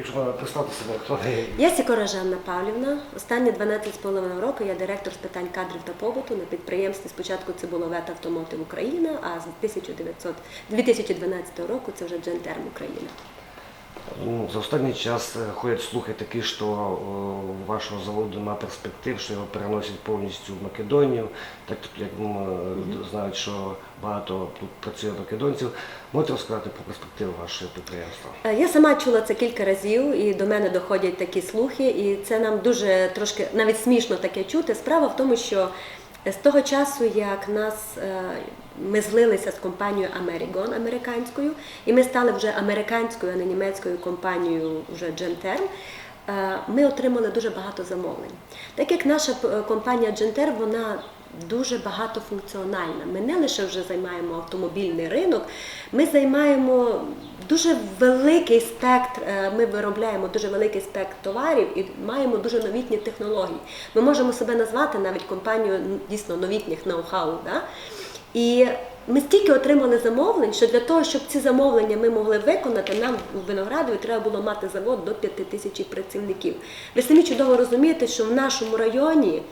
Якщо можна представити себе, хто Я Сікора Жанна Павлівна. Останні 12,5 року я директор з питань кадрів та побуту на підприємстві. Спочатку це було ВЕТ Автомотив Україна, а з 1900 2012 року це вже Джентерм Україна. Ну, За останній час е, ходять слухи такі, що е, у вашого заводу немає перспектив, що його переносять повністю в Македонію, так як ну, е, знають, що багато тут працює македонців. Можете розказати про перспективи вашого підприємства? Я сама чула це кілька разів, і до мене доходять такі слухи, і це нам дуже трошки навіть смішно таке чути. Справа в тому, що з того часу, як нас ми злилися з компанією Amerigon американською, і ми стали вже американською, а не німецькою компанією вже Genterm, е, ми отримали дуже багато замовлень. Так як наша е, компанія Genterm, вона дуже багатофункціональна. Ми не лише вже займаємо автомобільний ринок, ми займаємо дуже великий спектр, е, ми виробляємо дуже великий спектр товарів і маємо дуже новітні технології. Ми можемо себе назвати навіть компанією дійсно новітніх ноу-хау. Да? І ми стільки отримали замовлень, що для того, щоб ці замовлення ми могли виконати, нам в Виноградові треба було мати завод до 5 тисяч працівників. Ви самі чудово розумієте, що в нашому районі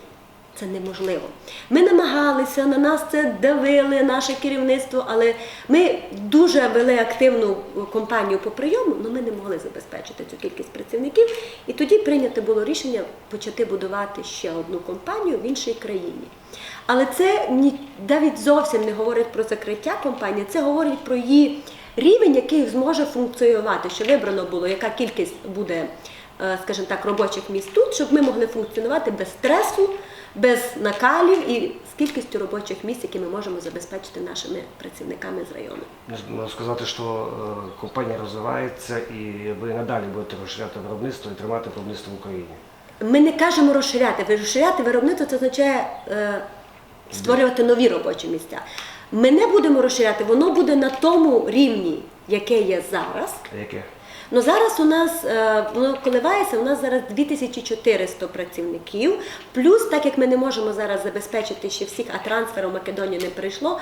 це неможливо. Ми намагалися, на нас це давили, наше керівництво, але ми дуже вели активну кампанію по прийому, але ми не могли забезпечити цю кількість працівників. І тоді прийнято було рішення почати будувати ще одну компанію в іншій країні. Але це навіть зовсім не говорить про закриття компанії, це говорить про її рівень, який зможе функціонувати, що вибрано було, яка кількість буде, е, скажімо так, робочих місць тут, щоб ми могли функціонувати без стресу, без накалів і з кількістю робочих місць, які ми можемо забезпечити нашими працівниками з району. Можна сказати, що е, компанія розвивається і ви надалі будете розширяти виробництво і тримати виробництво в Україні. Ми не кажемо розширяти. Розширяти виробництво це означає е, створювати нові робочі місця. Ми не будемо розширяти, воно буде на тому рівні, яке є зараз. Яке? Ну зараз у нас е, воно коливається. У нас зараз 2400 працівників. Плюс, так як ми не можемо зараз забезпечити ще всіх, а трансферу в Македонію не прийшло.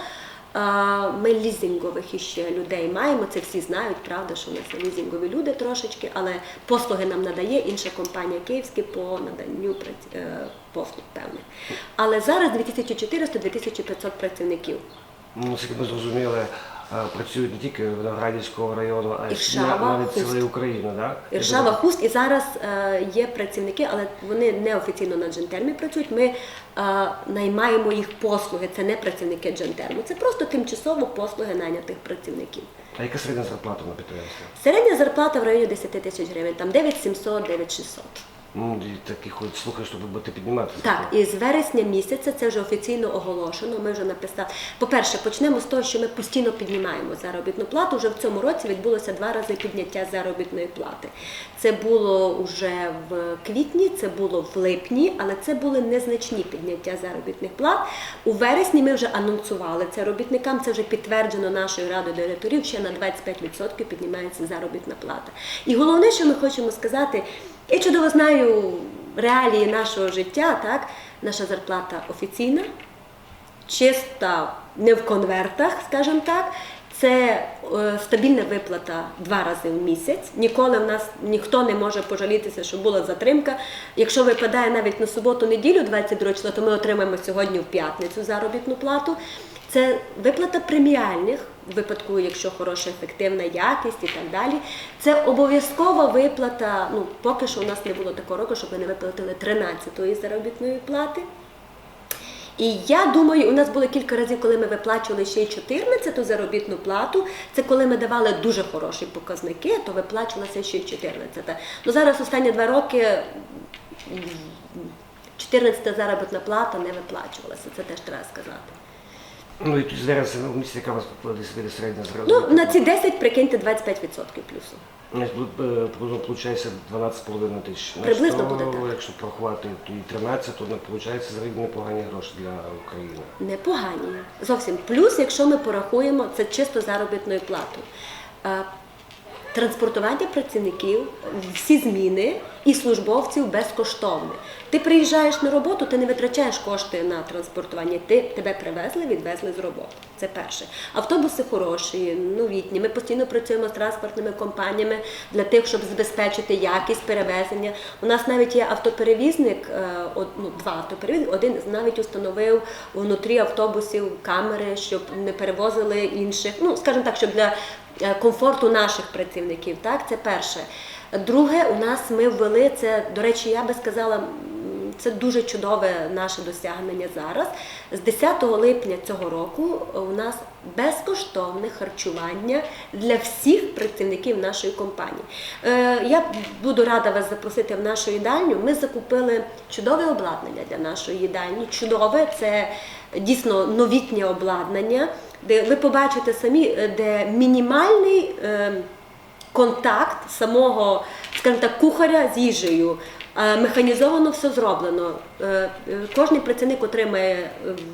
Ми лізингових іще людей маємо. Це всі знають, правда, що у нас лізингові люди трошечки, але послуги нам надає інша компанія Київська по наданню е, послуг певних. Але зараз 2400-2500 працівників. Ну, наскільки ми зрозуміли, працюють не тільки в Виноградівського району, а й навіть цілої України? Іршава Хуст, і зараз е, є працівники, але вони неофіційно на джентермі працюють. Ми е, наймаємо їх послуги. Це не працівники джентерму, це просто тимчасово послуги найнятих працівників. А яка середня зарплата на підприємстві? Середня зарплата в районі 10 тисяч гривень, там 9700, 9600. Ну, такі ходять слухи, що ви будете піднімати. Так, і з вересня місяця це вже офіційно оголошено. Ми вже написали. По-перше, почнемо з того, що ми постійно піднімаємо заробітну плату. Вже в цьому році відбулося два рази підняття заробітної плати. Це було вже в квітні, це було в липні, але це були незначні підняття заробітних плат. У вересні ми вже анонсували це робітникам. Це вже підтверджено нашою радою директорів. Ще на 25% піднімається заробітна плата. І головне, що ми хочемо сказати. Я чудово знаю реалії нашого життя, так? Наша зарплата офіційна, чиста, не в конвертах, скажімо так. Це е, стабільна виплата два рази в місяць. Ніколи в нас ніхто не може пожалітися, що була затримка. Якщо випадає навіть на суботу-неділю, 22 числа, то ми отримаємо сьогодні в п'ятницю заробітну плату. Це виплата преміальних в випадку, якщо хороша ефективна якість і так далі. Це обов'язкова виплата. Ну поки що у нас не було такого року, щоб ми не виплатили 13-ї заробітної плати. І я думаю, у нас були кілька разів, коли ми виплачували ще й 14-ту заробітну плату. Це коли ми давали дуже хороші показники, то виплачувалася ще й 14-та. Ну зараз останні два роки 14-та заробітна плата не виплачувалася. Це теж треба сказати. Ну і тут зараз в місті, яка у вас десь буде середня зразу. Ну на ці 10 прикиньте 25% плюсу. Получається Приблизно виходить 12,5 тисяч. Приблизно буде так. Якщо порахувати то і 13, то не виходить взагалі непогані гроші для України. Непогані. Зовсім. Плюс, якщо ми порахуємо, це чисто заробітною платою. Транспортування працівників, всі зміни і службовців безкоштовне. Ти приїжджаєш на роботу, ти не витрачаєш кошти на транспортування. Ти тебе привезли, відвезли з роботи. Це перше. Автобуси хороші, новітні. Ми постійно працюємо з транспортними компаніями для тих, щоб забезпечити якість перевезення. У нас навіть є автоперевізник, е, ну, два автоперевізники. Один навіть установив внутрі автобусів камери, щоб не перевозили інших. Ну, скажімо так, щоб для комфорту наших працівників. Так, це перше. Друге, у нас ми ввели це, до речі, я би сказала, це дуже чудове наше досягнення зараз. З 10 липня цього року у нас безкоштовне харчування для всіх працівників нашої компанії. Е, Я буду рада вас запросити в нашу їдальню. Ми закупили чудове обладнання для нашої їдальні. Чудове це дійсно новітнє обладнання, де ви побачите самі, е, де мінімальний. е, контакт самого, скажімо так, кухаря з їжею. Е, Механізовано все зроблено. Кожний працівник отримає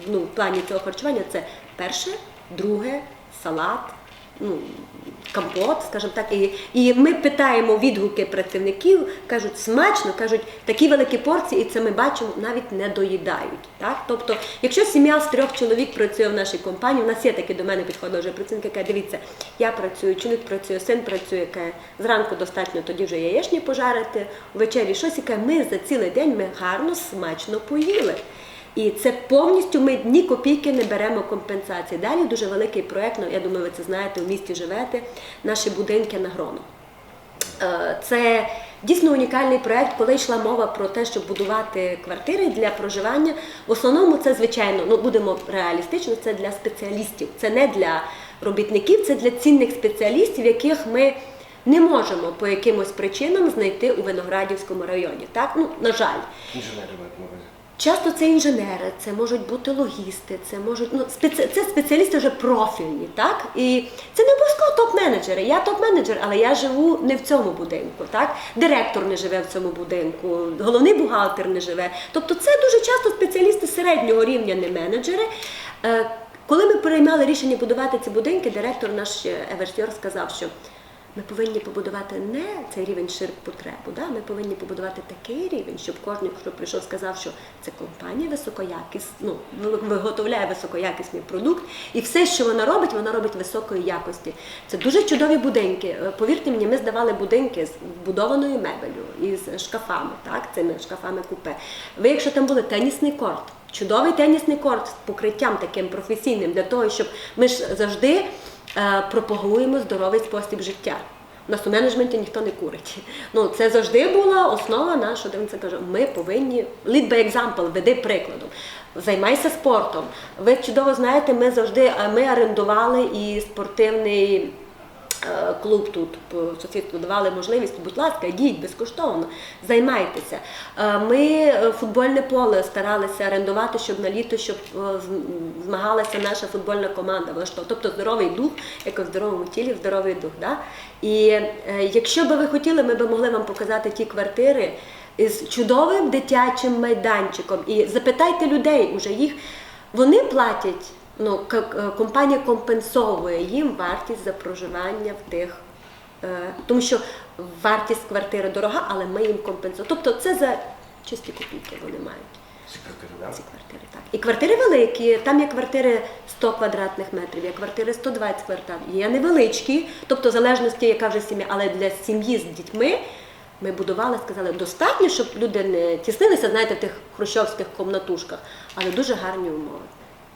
ну, в плані цього харчування це перше, друге, салат, ну, компот, скажімо так. І, і ми питаємо відгуки працівників, кажуть, смачно, кажуть, такі великі порції, і це ми бачимо, навіть не доїдають. Так? Тобто, якщо сім'я з трьох чоловік працює в нашій компанії, у нас є такі до мене підходили вже працівники, яка дивіться, я працюю, чоловік працює, син працює, каже, зранку достатньо тоді вже яєчні пожарити, ввечері щось, яке ми за цілий день ми гарно, смачно поїли. І це повністю ми ні копійки не беремо компенсації. Далі дуже великий проєкт, ну, я думаю, ви це знаєте, у місті живете, наші будинки на грону. Е, Це дійсно унікальний проект, коли йшла мова про те, щоб будувати квартири для проживання. В основному це, звичайно, ну будемо реалістично, це для спеціалістів, це не для робітників, це для цінних спеціалістів, яких ми не можемо по якимось причинам знайти у Виноградівському районі. Так, ну на жаль. Інженери мають. Часто це інженери, це можуть бути логісти, це можуть ну спеці... це спеціалісти вже профільні, так і це не обов'язково топ-менеджери. Я топ-менеджер, але я живу не в цьому будинку. Так, директор не живе в цьому будинку, головний бухгалтер не живе. Тобто, це дуже часто спеціалісти середнього рівня, не менеджери. Е, Коли ми приймали рішення будувати ці будинки, директор наш е, Еверсьор сказав, що ми повинні побудувати не цей рівень ширпотребу, да? ми повинні побудувати такий рівень, щоб кожен, хто прийшов, сказав, що це компанія високоякісна, ну, виготовляє високоякісний продукт, і все, що вона робить, вона робить високої якості. Це дуже чудові будинки. Е, Повірте мені, ми здавали будинки з вбудованою мебелю, із шкафами, так, цими шкафами купе. Ви, якщо там були тенісний корт, чудовий тенісний корт з покриттям таким професійним, для того, щоб ми ж завжди пропагуємо здоровий спосіб життя. У нас у менеджменті ніхто не курить. Ну це завжди була основа наша. це каже. Ми повинні lead by example, веди прикладом. Займайся спортом. Ви чудово знаєте, ми завжди ми орендували і спортивний е, клуб тут сусідству давали можливість, будь ласка, йдіть безкоштовно, займайтеся. Е, Ми е, футбольне поле старалися орендувати, щоб на літо, щоб е, змагалася наша футбольна команда. Тобто здоровий дух, як в здоровому тілі, здоровий дух. Да? І е, якщо би ви хотіли, ми б могли вам показати ті квартири з чудовим дитячим майданчиком. І запитайте людей, уже їх вони платять. Ну, компанія компенсовує їм вартість за проживання в тих, е, тому що вартість квартири дорога, але ми їм компенсуємо. Тобто це за чисті копійки вони мають ці квартири. Так. І квартири великі, там є квартири 100 квадратних метрів, є квартири 120 квадратів, є невеличкі, тобто в залежності, яка вже сім'я, але для сім'ї з дітьми. Ми будували, сказали, достатньо, щоб люди не тіснилися, знаєте, в тих хрущовських комнатушках, але дуже гарні умови.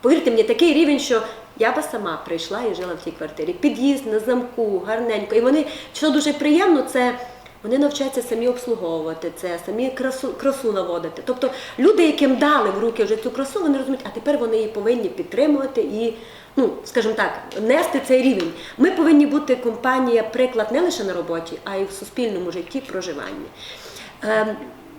Повірте мені, такий рівень, що я би сама прийшла і жила в тій квартирі. Під'їзд на замку, гарненько. І вони, що дуже приємно, це вони навчаються самі обслуговувати це, самі красу, красу наводити. Тобто люди, яким дали в руки вже цю красу, вони розуміють, а тепер вони її повинні підтримувати і, ну, скажімо так, нести цей рівень. Ми повинні бути компанія приклад не лише на роботі, а й в суспільному житті проживання.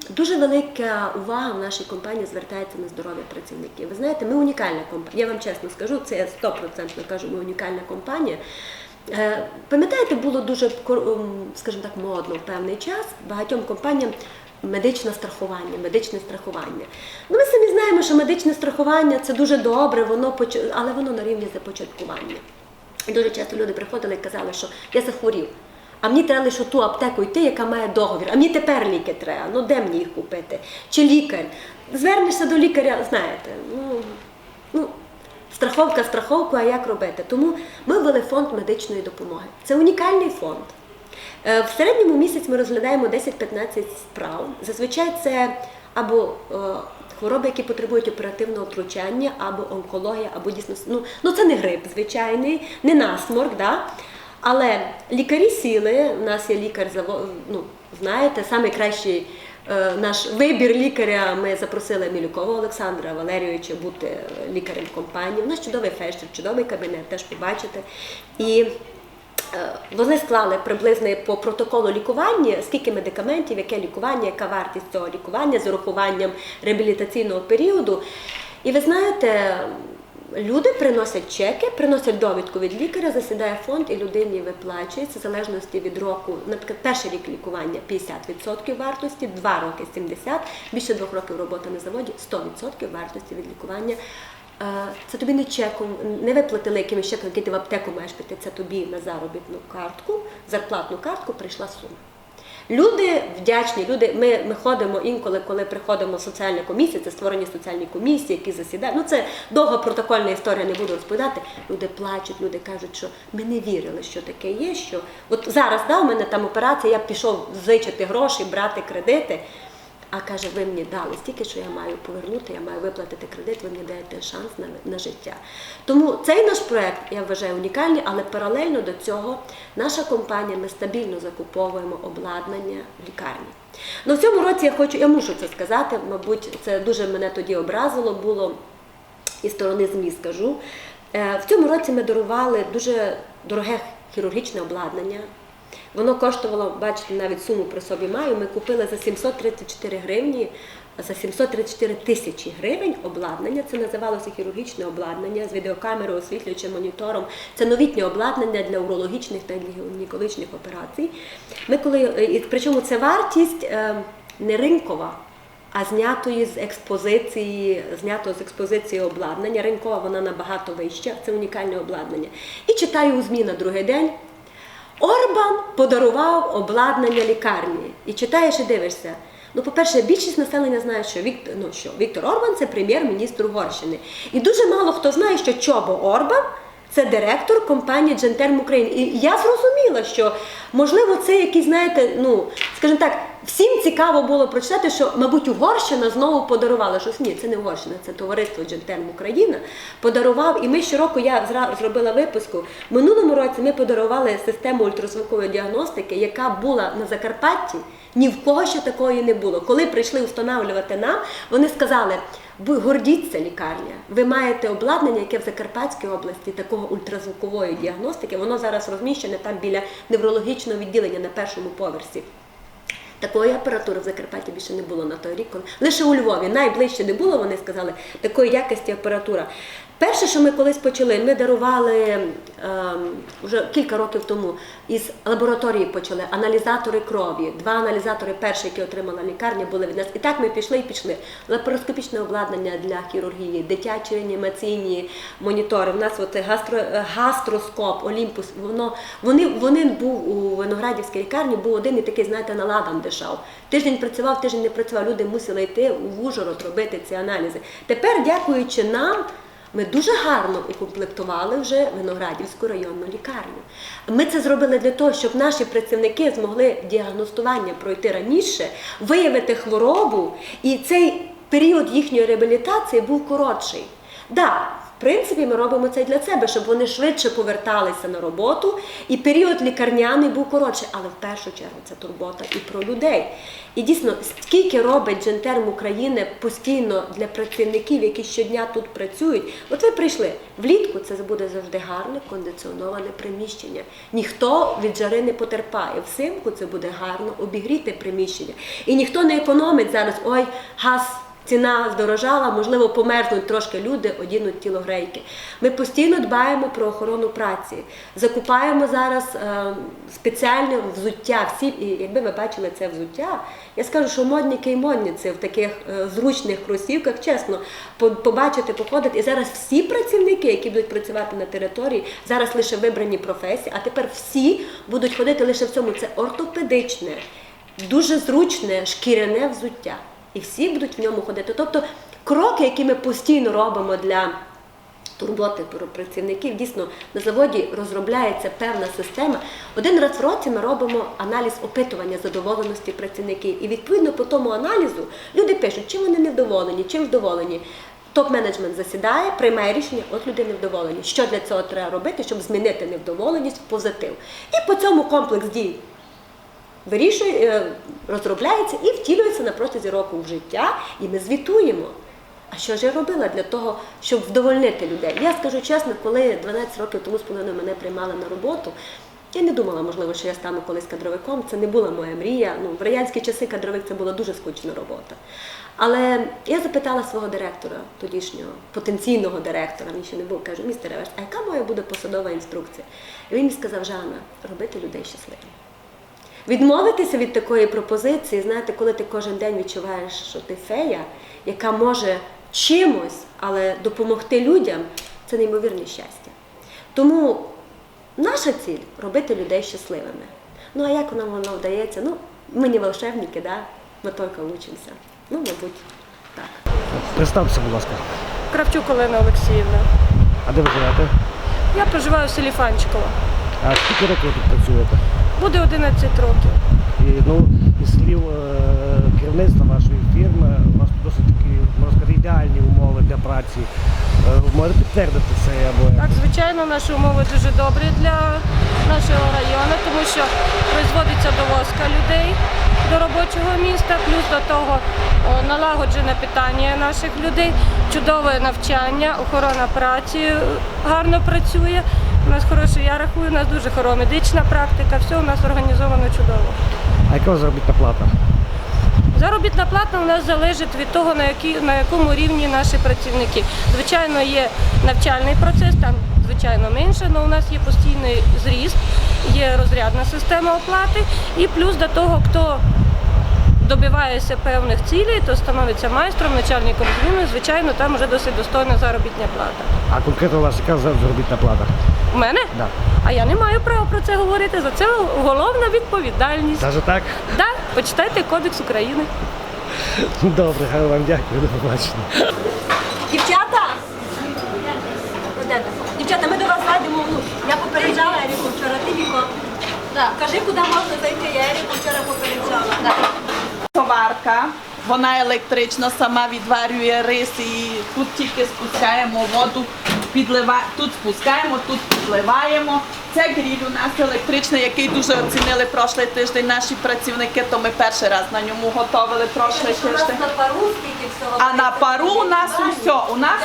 Дуже велика увага в нашій компанії звертається на здоров'я працівників. Ви знаєте, ми унікальна компанія. Я вам чесно скажу, це я стопроцентно кажу, ми унікальна компанія. Е, Пам'ятаєте, було дуже ем, скажімо так, модно в певний час багатьом компаніям медичне страхування, медичне страхування. Ну, ми самі знаємо, що медичне страхування це дуже добре, воно але воно на рівні започаткування. Дуже часто люди приходили і казали, що я захворів. А мені треба лише ту аптеку йти, яка має договір. А мені тепер ліки треба. Ну де мені їх купити? Чи лікар? Звернешся до лікаря, знаєте, ну, ну страховка страховку, а як робити? Тому ми ввели фонд медичної допомоги. Це унікальний фонд. Е, В середньому місяць ми розглядаємо 10-15 справ. Зазвичай це або е, хвороби, які потребують оперативного втручання, або онкологія, або дійсно ну, ну це не грип звичайний, не насморк. Да? Але лікарі сіли, у нас є лікар, ну, знаєте, найкращий е, наш вибір лікаря. Ми запросили Мілюкова Олександра Валерійовича бути лікарем компанії. У нас чудовий фельдшер, чудовий кабінет, теж побачите. І Е, Вони склали приблизно по протоколу лікування, скільки медикаментів, яке лікування, яка вартість цього лікування з урахуванням реабілітаційного періоду. І ви знаєте, люди приносять чеки, приносять довідку від лікаря, засідає фонд і людині виплачується в залежності від року. Наприклад, перший рік лікування 50% вартості, два роки 70%, більше двох років роботи на заводі 100% вартості від лікування. Е, Це тобі не чеком, не виплатили якимось чеком, який ти в аптеку маєш піти. Це тобі на заробітну картку, зарплатну картку прийшла сума. Люди вдячні, люди. Ми, ми ходимо інколи, коли приходимо в соціальна комісія, це створені соціальні комісії, які засідають. Ну це довга протокольна історія, не буду розповідати. Люди плачуть, люди кажуть, що ми не вірили, що таке є. Що от зараз да, у мене там операція, я пішов зичити гроші, брати кредити. А каже, ви мені дали стільки, що я маю повернути, я маю виплатити кредит, ви мені даєте шанс на, на життя. Тому цей наш проект, я вважаю, унікальний, але паралельно до цього наша компанія, ми стабільно закуповуємо обладнання в лікарні. Ну, в цьому році я хочу, я мушу це сказати, мабуть, це дуже мене тоді образило було і сторони ЗМІ скажу. Е, В цьому році ми дарували дуже дороге хірургічне обладнання. Воно коштувало, бачите, навіть суму при собі маю. Ми купили за 734 гривні, за 734 тисячі гривень обладнання. Це називалося хірургічне обладнання з відеокамерою, освітлюючим монітором. Це новітнє обладнання для урологічних та гінекологічних операцій. Ми коли, е, причому це вартість е, не ринкова, а знятої з експозиції, знято з експозиції обладнання. Ринкова вона набагато вища, це унікальне обладнання. І читаю у ЗМІ на другий день. Орбан подарував обладнання лікарні. І читаєш і дивишся. Ну, по-перше, більшість населення знає, що Віктор, ну, що Віктор Орбан це прем'єр-міністр Угорщини. І дуже мало хто знає, що Чобо Орбан це директор компанії Джентерм України. І я зрозуміла, що можливо це якийсь, знаєте, ну скажімо так, всім цікаво було прочитати, що, мабуть, Угорщина знову подарувала щось. Ні, це не Угорщина, це товариство Джентерм Україна подарував. І ми щороку я зробила випуску. Минулому році ми подарували систему ультразвукової діагностики, яка була на Закарпатті. Ні в кого ще такої не було. Коли прийшли встановлювати нам, вони сказали. Ви гордіться лікарня. Ви маєте обладнання, яке в Закарпатській області такого ультразвукової діагностики. Воно зараз розміщене там біля неврологічного відділення на першому поверсі. Такої апаратури в Закарпатті більше не було на той рік. Лише у Львові найближче не було, вони сказали, такої якості апаратура. Перше, що ми колись почали, ми дарували ем, вже кілька років тому із лабораторії почали аналізатори крові. Два аналізатори, перші, які отримала лікарня, були від нас. І так ми пішли і пішли. Лапароскопічне обладнання для хірургії, дитячі реанімаційні монітори. У нас оце гастро, гастроскоп, Олімпус. Воно вони, вони був у Виноградівській лікарні, був один і такий, знаєте, наладом дишав. Тиждень працював, тиждень не працював. Люди мусили йти в Ужгород робити ці аналізи. Тепер, дякуючи нам. Ми дуже гарно укомплектували вже Виноградівську районну лікарню. Ми це зробили для того, щоб наші працівники змогли діагностування пройти раніше, виявити хворобу, і цей період їхньої реабілітації був коротший. Да, в принципі, ми робимо це для себе, щоб вони швидше поверталися на роботу, і період лікарняний був коротший. Але в першу чергу це турбота і про людей. І дійсно, скільки робить Джентерм України постійно для працівників, які щодня тут працюють. От ви прийшли влітку, це буде завжди гарне кондиціоноване приміщення. Ніхто від жари не потерпає. Взимку це буде гарно обігріти приміщення. І ніхто не економить зараз, ой, газ ціна здорожала, можливо, померзнуть трошки люди, одінуть тілогрейки. Ми постійно дбаємо про охорону праці, закупаємо зараз е, спеціальне взуття. Всі, і якби ви бачили це взуття, я скажу, що модники і модниці в таких е, зручних кросівках, чесно, побачити, походити. І зараз всі працівники, які будуть працювати на території, зараз лише вибрані професії, а тепер всі будуть ходити лише в цьому. Це ортопедичне, дуже зручне шкіряне взуття. І всі будуть в ньому ходити. Тобто кроки, які ми постійно робимо для турботи про працівників, дійсно на заводі розробляється певна система. Один раз в році ми робимо аналіз опитування задоволеності працівників. І відповідно по тому аналізу люди пишуть, чим вони невдоволені, чим вдоволені. Топ-менеджмент засідає, приймає рішення, от люди невдоволені. Що для цього треба робити, щоб змінити невдоволеність в позитив. І по цьому комплекс дій вирішує, е, розробляється і втілюється на протязі року в життя, і ми звітуємо. А що ж я робила для того, щоб вдовольнити людей? Я скажу чесно, коли 12 років тому з половиною мене приймали на роботу, я не думала, можливо, що я стану колись кадровиком. Це не була моя мрія. Ну, в радянські часи кадровик це була дуже скучна робота. Але я запитала свого директора, тодішнього потенційного директора, він ще не був, кажу, містер Еверс, а яка моя буде посадова інструкція? І він мені сказав, Жанна, робити людей щасливими. Відмовитися від такої пропозиції, знаєте, коли ти кожен день відчуваєш, що ти фея, яка може чимось, але допомогти людям, це неймовірне щастя. Тому наша ціль робити людей щасливими. Ну а як нам воно вдається? Ну, ми не волшебники, да? ми тільки учимося. Ну, мабуть, так. Представтеся, будь ласка. Кравчук Олена Олексіївна. А де ви живете? Я проживаю в селі Фанчково. А скільки років ви тут працюєте? Буде 11 років. І ну, із слів е, керівництва вашої фірми, у вас досить такі, можна сказати, ідеальні умови для праці. Е, Можете підтвердити це або? Так, звичайно, наші умови дуже добрі для нашого району, тому що производиться довозка людей до робочого міста, плюс до того налагоджене питання наших людей, чудове навчання, охорона праці гарно працює. У нас хороше, я рахую, у нас дуже хороша медична практика, все у нас організовано чудово. А яка у вас заробітна плата? Заробітна плата у нас залежить від того, на, якій, на якому рівні наші працівники. Звичайно, є навчальний процес, там звичайно менше, але у нас є постійний зріст, є розрядна система оплати, і плюс до того, хто добивається певних цілей, то становиться майстром, начальником зміни, звичайно, там вже досить достойна заробітна плата. А конкретно у вас яка заробітна плата? У мене? Да. А я не маю права про це говорити. За це головна відповідальність. Даже так? Да, почитайте Кодекс України. Добре, хай вам дякую, до побачення. Дівчата! Дівчата, ми до вас зайдемо. Я попереджала Еріку вчора, ти Віко. Кажи, куди можна зайти. Я Еріку вчора попереджала. Товарка, вона електрична, сама відварює рис і тут тільки спускаємо воду, підлива... тут спускаємо, тут підливаємо. Це гріль у нас електричний, який дуже оцінили прошлий тиждень наші працівники, то ми перший раз на ньому готували прошлий тиждень. на пару. А на пару у нас усе. У нас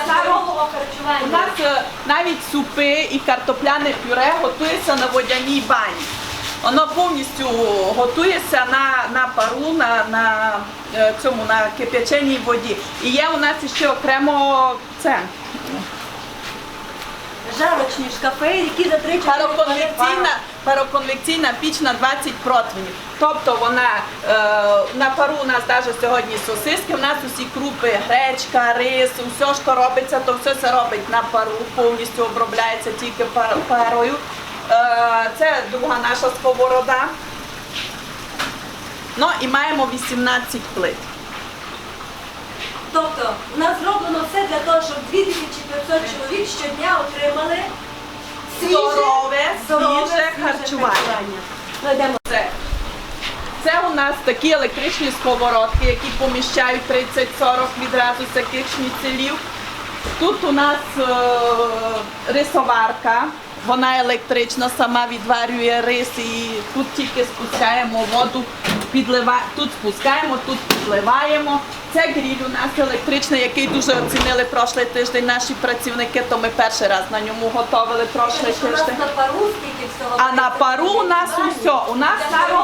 у нас е, навіть супи і картопляне пюре готується на водяній бані. Воно повністю готується на, на пару, на, на е, цьому на кип'яченій воді. І є у нас ще окремо це Жарочні шкафи, які за 3 пароконвекційна, пароконвекційна піч на 20 противнів. Тобто вона е, на пару у нас навіть сьогодні сосиски, у нас усі крупи, гречка, рис, все, що робиться, то все це робить на пару, повністю обробляється тільки пар- парою. Е, це друга наша сковорода. Ну і маємо 18 плит. Тобто, у нас зроблено все для того, щоб 2500 чоловік щодня отримали свіже, Здорове, здорове, свіже харчування. Ну, йдемо. Це. Це у нас такі електричні сковородки, які поміщають 30-40 відразу з таких шніцелів. Тут у нас е, рисоварка, вона електрична, сама відварює рис і тут тільки спускаємо воду, підлива... тут спускаємо, тут підливаємо. Це гріль у нас електричний, який дуже оцінили прошлий тиждень наші працівники, то ми перший раз на ньому готували прошлий тиждень. на пару всього. А на пару у нас усе. У нас навіть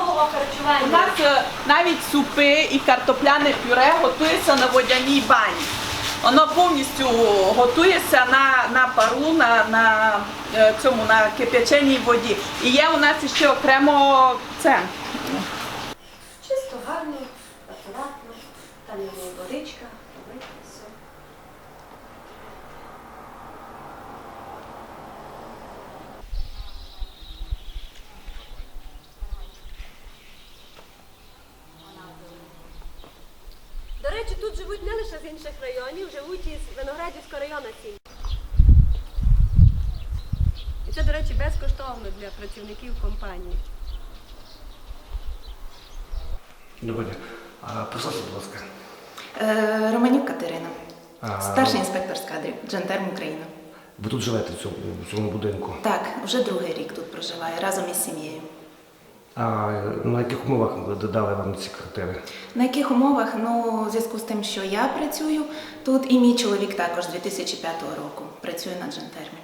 у нас е, навіть супи і картопляне пюре готується на водяній бані. Воно повністю готується на, на пару, на, на е, цьому на кип'яченій воді. І є у нас ще окремо це. Чисто гарно, акуратно, там є водичка, помити, все. До речі, тут живуть не лише з інших районів, живуть із Виноградівського району ці. І це, до речі, безкоштовно для працівників компанії. День. А будь ласка. Е, Романюк Катерина, А, старший інспектор з кадрів, Джантерм Україна. Ви тут живете в цьому, в цьому будинку. Так, вже другий рік тут проживає разом із сім'єю. А на яких умовах ви додали вам ці квартири? На яких умовах? Ну, в зв'язку з тим, що я працюю тут, і мій чоловік також з 2005 року працює на Джантермі.